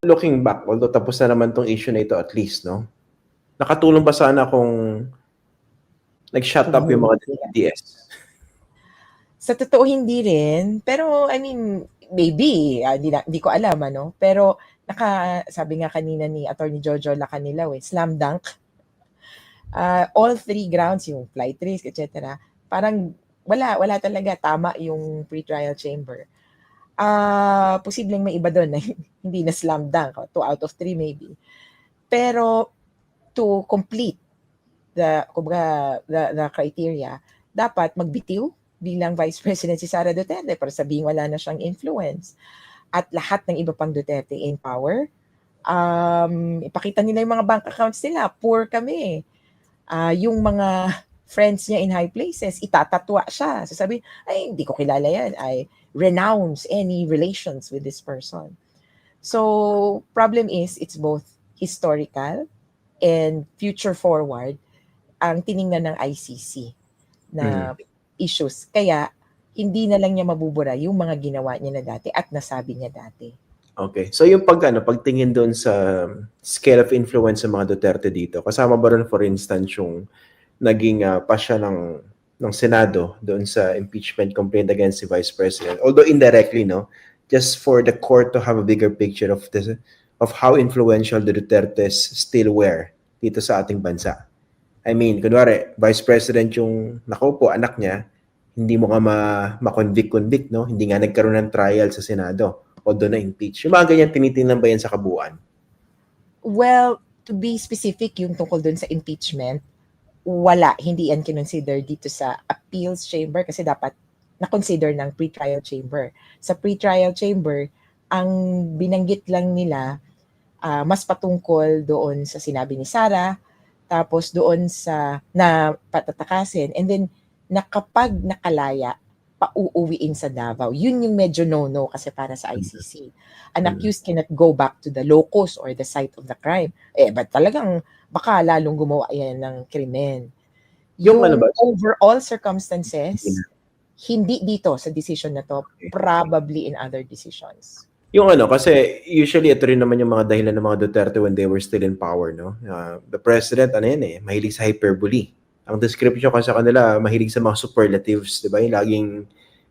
looking back, although tapos na naman tong issue na ito at least, no? Nakatulong ba sana kung nag-shut up yung mga DDS? Sa totoo hindi rin, pero I mean, maybe, ah, di, na, di ko alam ano, pero naka sabi nga kanina ni Attorney Jojo Lacanilaw eh, slam dunk. Ah, all three grounds, yung flight risk, etc. Parang wala wala talaga tama yung pre-trial chamber. Ah, posibleng may iba doon na hindi na slam dunk, o two out of three maybe. Pero to complete the kumbaga the, the criteria, dapat magbitiw bilang Vice President si Sara Duterte para sabihin wala na siyang influence. At lahat ng iba pang Duterte in power, um, ipakita nila yung mga bank accounts nila. Poor kami. Ah, yung mga friends niya in high places, itatatwa siya. Sasabihin, ay, hindi ko kilala yan. I renounce any relations with this person. So, problem is, it's both historical and future forward ang tiningnan ng ICC na issues. Kaya, hindi na lang niya mabubura yung mga ginawa niya na dati at nasabi niya dati. Okay. So yung pag ano, pagtingin doon sa scale of influence ng mga Duterte dito, kasama ba ron for instance yung naging uh, pasya ng ng Senado doon sa impeachment complaint against the Vice President. Although indirectly, no, just for the court to have a bigger picture of the of how influential the Dutertes still were dito sa ating bansa. I mean, kunwari, Vice President yung nakaupo, anak niya, hindi mo nga ma- ma-convict-convict, no? Hindi nga nagkaroon ng trial sa Senado o doon na-impeach. Yung mga ganyan, tinitingnan ba yan sa kabuuan? Well, to be specific yung tungkol dun sa impeachment, wala, hindi yan kinonsider dito sa appeals chamber kasi dapat na-consider ng pre-trial chamber. Sa pre-trial chamber, ang binanggit lang nila ah, mas patungkol doon sa sinabi ni Sarah, tapos doon sa na patatakasin, and then na kapag nakalaya, pauuwiin sa Davao. Yun yung medyo no-no kasi para sa ICC. An Mm. accused cannot go back to the locus or the site of the crime. Eh, but talagang baka lalong gumawa yan ng krimen. Yung ano ba? overall circumstances, Yeah. hindi dito sa decision na to, probably in other decisions. Yung ano, kasi usually ito rin naman yung mga dahilan ng mga Duterte when they were still in power, no? Uh, the president, ano yan eh, mahilig sa hyperbole. Ang description kasi sa kanila, mahilig sa mga superlatives, di ba? Yung laging,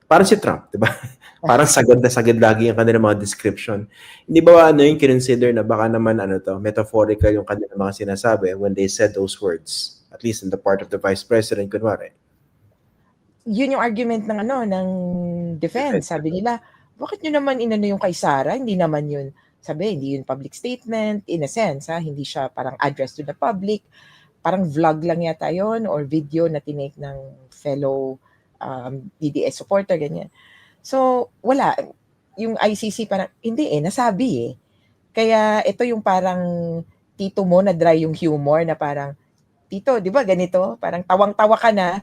parang si Trump, di ba? parang sagad na sagad lagi yung kanilang mga description. Hindi ba ano yung kinonsider na baka naman ano to, metaphorical yung kanilang mga sinasabi when they said those words? At least in the part of the vice president, kunwari. Yun yung argument ng ano ng defense. Sabi nila, bakit nyo naman inano yung kay Sarah? Hindi naman yun, sabi, hindi yun public statement. In a sense, ha? hindi siya parang address to the public. Parang vlog lang yata yun or video na tinake ng fellow um, DDS supporter, ganyan. So, wala. Yung ICC parang, hindi eh, nasabi eh. Kaya ito yung parang tito mo na dry yung humor na parang, tito, di ba ganito? Parang tawang-tawa ka na,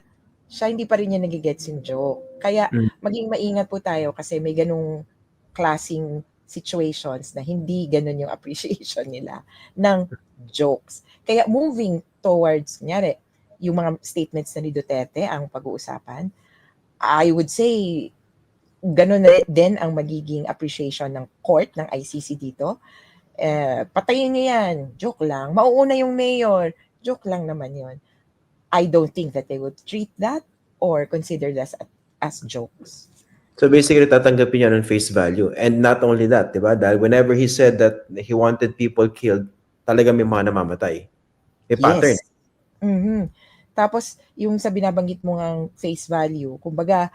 siya hindi pa rin niya nagigets yung joke. Kaya Mm. maging maingat po tayo kasi may ganung klasing situations na hindi ganun yung appreciation nila ng jokes. Kaya moving towards, kunyari, yung mga statements na ni Duterte ang pag-uusapan, I would say, ganun na din ang magiging appreciation ng court, ng ICC dito. Eh, patayin niyo yan, joke lang. Mauuna yung mayor, joke lang naman yon. I don't think that they would treat that or consider that as, as jokes. So basically, tatanggapin niya ng face value. And not only that, di ba? Dahil whenever he said that he wanted people killed, talaga may mga namamatay. May pattern. Yes. Mhm. Tapos, yung sa binabanggit mo ng face value, kumbaga,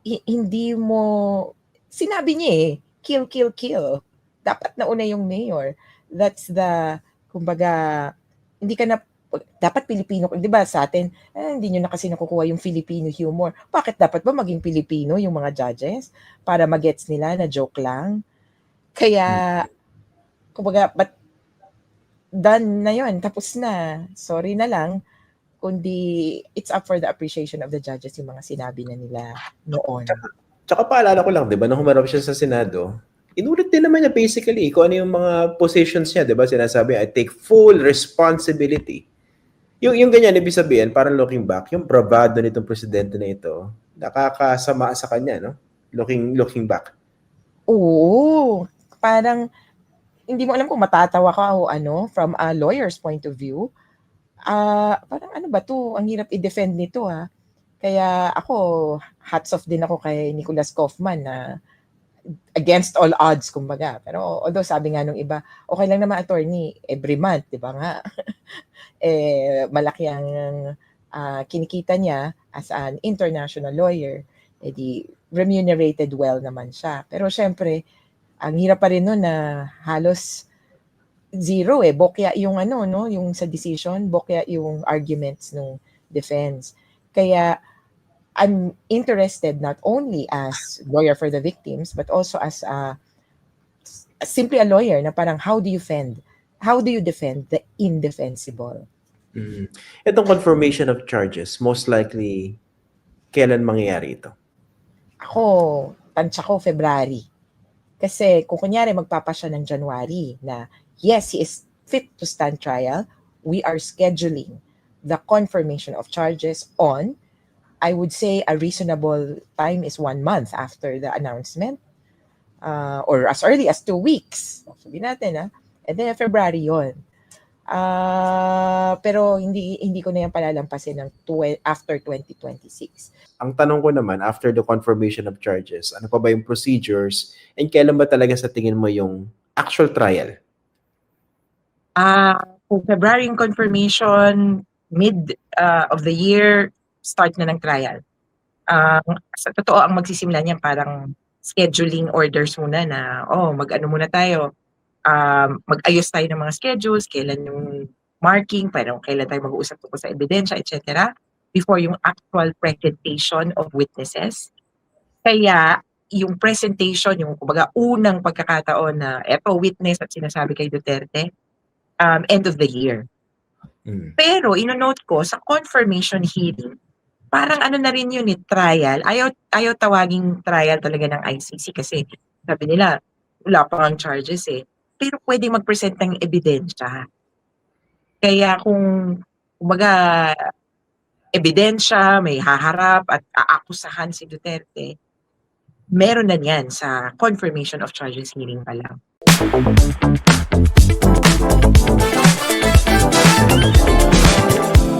hi- hindi mo, sinabi niya eh, kill, kill, kill. Dapat nauna yung mayor. That's the, kumbaga, hindi ka na, dapat Pilipino, di ba sa atin, eh, hindi nyo na kasi nakukuha yung Filipino humor. Bakit dapat ba maging Pilipino yung mga judges? Para magets nila na joke lang? Kaya, kumbaga, but done na yon tapos na. Sorry na lang, kundi it's up for the appreciation of the judges yung mga sinabi na nila noon. Tsaka paalala ko lang, di ba, nung humarap siya sa Senado, inulit din naman niya basically kung ano yung mga positions niya, di ba? Sinasabi, I take full responsibility. Yung, yung ganyan, ibig sabihin, parang looking back, yung bravado nitong presidente na ito, nakakasama sa kanya, no? Looking, looking back. Oo, parang hindi mo alam kung matatawa ka o ano from a lawyer's point of view. Ah, parang ano ba 'to, ang hirap i-defend nito, ah. Kaya ako, hats off din ako kay Nicholas Kaufman na against all odds kumbaga. Pero although sabi nga nung iba, okey lang naman attorney every month, 'di ba nga? Eh, malaki ang, ah, kinikita niya as an international lawyer, eh, remunerated well naman siya. Pero siyempre, ang hirap pa rin nun na halos zero, eh, bokya yung ano 'no, yung sa decision, bokya yung arguments nung defense. Kaya I'm interested not only as lawyer for the victims, but also as a simply a lawyer na parang how do you defend how do you defend the indefensible? Mm. Itong confirmation of charges, most likely kailan mangyayari ito? Ako, tantsa ko February. Kasi kung kunyari magpapa siya ng January na yes, he is fit to stand trial, we are scheduling the confirmation of charges on, I would say a reasonable time is one month after the announcement. Uh, or as early as two weeks. Sabihin natin, ah. And then February yon. Ah, pero hindi hindi ko na yan palalampasin ng twe- after 2026. Ang tanong ko naman, after the confirmation of charges, ano pa ba yung procedures and kailan ba talaga sa tingin mo yung actual trial? Ah, kung February yung confirmation, mid ah, of the year, start na ng trial. Ah, sa totoo, ang magsisimula niyan parang scheduling orders muna na, oh, mag-ano muna tayo, um, mag-ayos tayo ng mga schedules, kailan yung marking, parang kailan tayo mag-uusap tungkol sa ebidensya, etc. before yung actual presentation of witnesses. Kaya, yung presentation, yung kumbaga unang pagkakataon na eto witness at sinasabi kay Duterte, um, end of the year. Mm. Pero ino-note ko sa confirmation hearing, parang ano na rin yun eh, trial. Ayaw, ayaw tawaging trial talaga ng ICC kasi sabi nila, wala pa ang charges eh pero pwedeng mag-present ng ebidensya. Kaya kung, kumbaga, ebidensya, may haharap at aakusahan si Duterte, meron na niyan sa confirmation of charges hearing pa lang. Thank you.